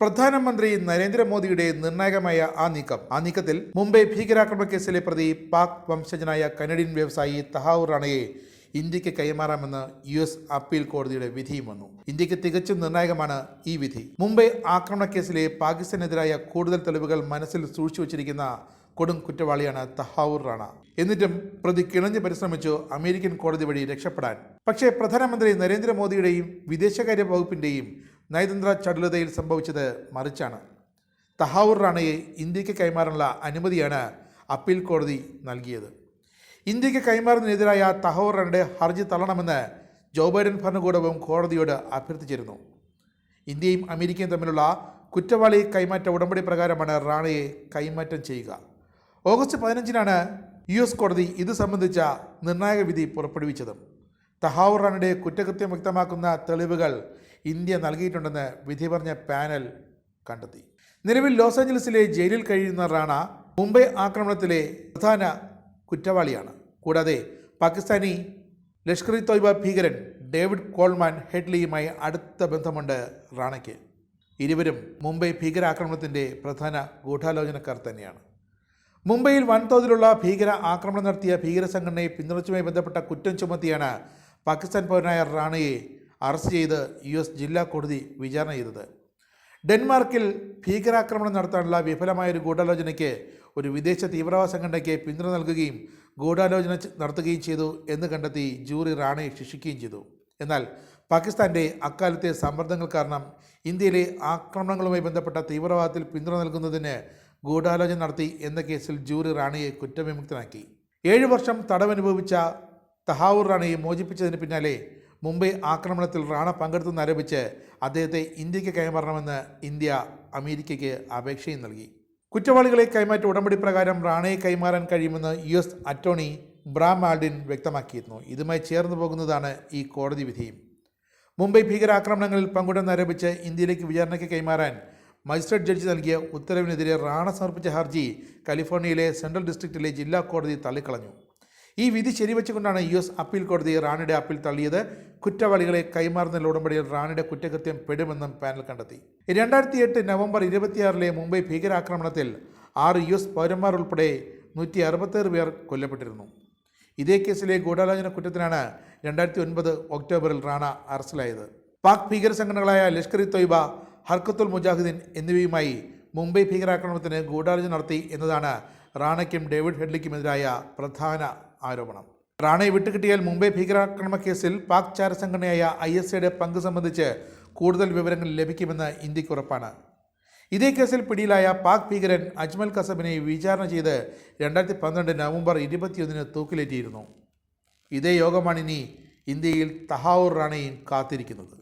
പ്രധാനമന്ത്രി നരേന്ദ്രമോദിയുടെ നിർണായകമായ ആ നീക്കം. ആ നീക്കത്തിൽ മുംബൈ ഭീകരാക്രമണ കേസിലെ പ്രതി പാക് വംശജനായ കനഡിയൻ വ്യവസായി തഹാവൂർ റാണയെ ഇന്ത്യയ്ക്ക് കൈമാറാമെന്ന് യു എസ് അപ്പീൽ കോടതിയുടെ വിധിയും വന്നു. ഇന്ത്യയ്ക്ക് തികച്ചും നിർണായകമാണ് ഈ വിധി. മുംബൈ ആക്രമണ കേസിലെ പാകിസ്ഥാനെതിരായ കൂടുതൽ തെളിവുകൾ മനസ്സിൽ സൂക്ഷിച്ചു വച്ചിരിക്കുന്ന കൊടും കുറ്റവാളിയാണ് തഹാവൂർ റാണ. എന്നിട്ടും പ്രതി കിണഞ്ഞ് പരിശ്രമിച്ചു അമേരിക്കൻ കോടതി വഴി രക്ഷപ്പെടാൻ. പക്ഷേ പ്രധാനമന്ത്രി നരേന്ദ്രമോദിയുടെയും വിദേശകാര്യ വകുപ്പിന്റെയും നയതന്ത്ര ചടുലതയിൽ സംഭവിച്ചത് മറിച്ചാണ്. തഹാവൂർ റാണയെ ഇന്ത്യയ്ക്ക് കൈമാറാനുള്ള അനുമതിയാണ് അപ്പീൽ കോടതി നൽകിയത്. ഇന്ത്യയ്ക്ക് കൈമാറുന്നതിനെതിരായ തഹോർ റാണയുടെ ഹർജി തള്ളണമെന്ന് ജോ ബൈഡൻ ഭരണകൂടവും കോടതിയോട് അഭ്യർത്ഥിച്ചിരുന്നു. ഇന്ത്യയും അമേരിക്കയും തമ്മിലുള്ള കുറ്റവാളി കൈമാറ്റ ഉടമ്പടി പ്രകാരമാണ് റാണയെ കൈമാറ്റം ചെയ്യുക. ഓഗസ്റ്റ് പതിനഞ്ചിനാണ് യു എസ് കോടതി ഇത് സംബന്ധിച്ച നിർണായക വിധി പുറപ്പെടുവിച്ചത്. തഹാവൂർ റാണയുടെ കുറ്റകൃത്യം വ്യക്തമാക്കുന്ന തെളിവുകൾ ഇന്ത്യ നൽകിയിട്ടുണ്ടെന്ന് വിധി പറഞ്ഞ പാനൽ കണ്ടെത്തി. നിലവിൽ ലോസ് ആഞ്ചലസിലെ ജയിലിൽ കഴിയുന്ന റാണ മുംബൈ ആക്രമണത്തിലെ പ്രധാന കുറ്റവാളിയാണ്. കൂടാതെ പാകിസ്ഥാനി ലഷ്കർ ഇ തോയ്ബ ഭീകരൻ ഡേവിഡ് കോൾമാൻ ഹെഡ്ലിയുമായി അടുത്ത ബന്ധമുണ്ട് റാണയ്ക്ക്. ഇരുവരും മുംബൈ ഭീകരാക്രമണത്തിന്റെ പ്രധാന ഗൂഢാലോചനക്കാർ തന്നെയാണ്. മുംബൈയിൽ വൻതോതിലുള്ള ഭീകര ആക്രമണം നടത്തിയ ഭീകര സംഘടനയെ പിന്തുണച്ചുമായി ബന്ധപ്പെട്ട കുറ്റം ചുമത്തിയാണ് പാകിസ്ഥാൻ പൗരനായ റാണയെ അറസ്റ്റ് ചെയ്ത് യു എസ് ജില്ലാ കോടതി വിചാരണ ചെയ്തത്. ഡെൻമാർക്കിൽ ഭീകരാക്രമണം നടത്താനുള്ള വിഫലമായ ഒരു ഗൂഢാലോചനയ്ക്ക് ഒരു വിദേശ തീവ്രവാദ സംഘടനയ്ക്ക് പിന്തുണ നൽകുകയും ഗൂഢാലോചന നടത്തുകയും ചെയ്തു എന്ന് കണ്ടെത്തി ജൂറി റാണയെ ശിക്ഷിക്കുകയും ചെയ്തു. എന്നാൽ പാകിസ്ഥാന്റെ അക്കാലത്തെ സമ്മർദ്ദങ്ങൾ കാരണം ഇന്ത്യയിലെ ആക്രമണങ്ങളുമായി ബന്ധപ്പെട്ട തീവ്രവാദത്തിൽ പിന്തുണ നൽകുന്നതിന് ഗൂഢാലോചന നടത്തി എന്ന കേസിൽ ജൂറി റാണയെ കുറ്റവിമുക്തനാക്കി. ഏഴു വർഷം തടവനുഭവിച്ച തഹാവൂർ റാണയെ മോചിപ്പിച്ചതിന് പിന്നാലെ മുംബൈ ആക്രമണത്തിൽ റാണ പങ്കെടുത്തെന്നാരോപിച്ച് അദ്ദേഹത്തെ ഇന്ത്യയ്ക്ക് കൈമാറണമെന്ന് ഇന്ത്യ അമേരിക്കയ്ക്ക് അപേക്ഷയും നൽകി. കുറ്റവാളികളെ കൈമാറ്റ ഉടമ്പടി പ്രകാരം റാണയെ കൈമാറാൻ കഴിയുമെന്ന് U S attorney Bram Alden വ്യക്തമാക്കിയിരുന്നു. ഇതുമായി ചേർന്ന് പോകുന്നതാണ് ഈ കോടതി വിധിയും. മുംബൈ ഭീകരാക്രമണങ്ങളിൽ പങ്കുണ്ടെന്നാരോപിച്ച് ഇന്ത്യയിലേക്ക് വിചാരണയ്ക്ക് കൈമാറാൻ മജിസ്ട്രേറ്റ് ജഡ്ജി നൽകിയ ഉത്തരവിനെതിരെ റാണ സമർപ്പിച്ച ഹർജി കാലിഫോർണിയയിലെ സെൻട്രൽ ഡിസ്ട്രിക്റ്റിലെ ജില്ലാ കോടതി തള്ളിക്കളഞ്ഞു. ഈ വിധി ശരിവെച്ചുകൊണ്ടാണ് യു എസ് അപ്പീൽ കോടതി റാണിയുടെ അപ്പീൽ തള്ളിയത്. കുറ്റവാളികളെ കൈമാറുന്ന ഉടമ്പടിയിൽ റാണിയുടെ കുറ്റകൃത്യം പെടുമെന്നും പാനൽ കണ്ടെത്തി. രണ്ടായിരത്തി എട്ട് നവംബർ ഇരുപത്തിയാറിലെ മുംബൈ ഭീകരാക്രമണത്തിൽ ആറ് യു എസ് പൗരന്മാർ ഉൾപ്പെടെ നൂറ്റി അറുപത്തേഴ് പേർ കൊല്ലപ്പെട്ടിരുന്നു. ഇതേ കേസിലെ ഗൂഢാലോചന കുറ്റത്തിനാണ് രണ്ടായിരത്തി ഒൻപത് ഒക്ടോബറിൽ റാണ അറസ്റ്റിലായത്. പാക് ഭീകര സംഘടനകളായ ലഷ്കർ ഇ തൊയ്ബ ഹർക്കത്തുൽ മുജാഹിദ്ദീൻ എന്നിവയുമായി മുംബൈ ഭീകരാക്രമണത്തിന് ഗൂഢാലോചന നടത്തി എന്നതാണ് റാണയ്ക്കും ഡേവിഡ് ഹെഡ്ലിക്കുമെതിരായ പ്രധാന ആരോപണം. റാണയെ വിട്ടുകിട്ടിയാൽ മുംബൈ ഭീകരാക്രമണ കേസിൽ പാക് ചാരസംഘടനയായ ഐ എസ് എയുടെ പങ്ക് സംബന്ധിച്ച് കൂടുതൽ വിവരങ്ങൾ ലഭിക്കുമെന്ന് ഇന്ത്യയ്ക്ക് ഉറപ്പാണ്. ഇതേ കേസിൽ പിടിയിലായ പാക് ഭീകരൻ അജ്മൽ കസബിനെ വിചാരണ ചെയ്ത് രണ്ടായിരത്തി പന്ത്രണ്ട് നവംബർ ഇരുപത്തിയൊന്നിന് തൂക്കിലേറ്റിയിരുന്നു. ഇതേ യോഗമാണ് ഇനി ഇന്ത്യയിൽ തഹാവൂർ റാണയും കാത്തിരിക്കുന്നത്.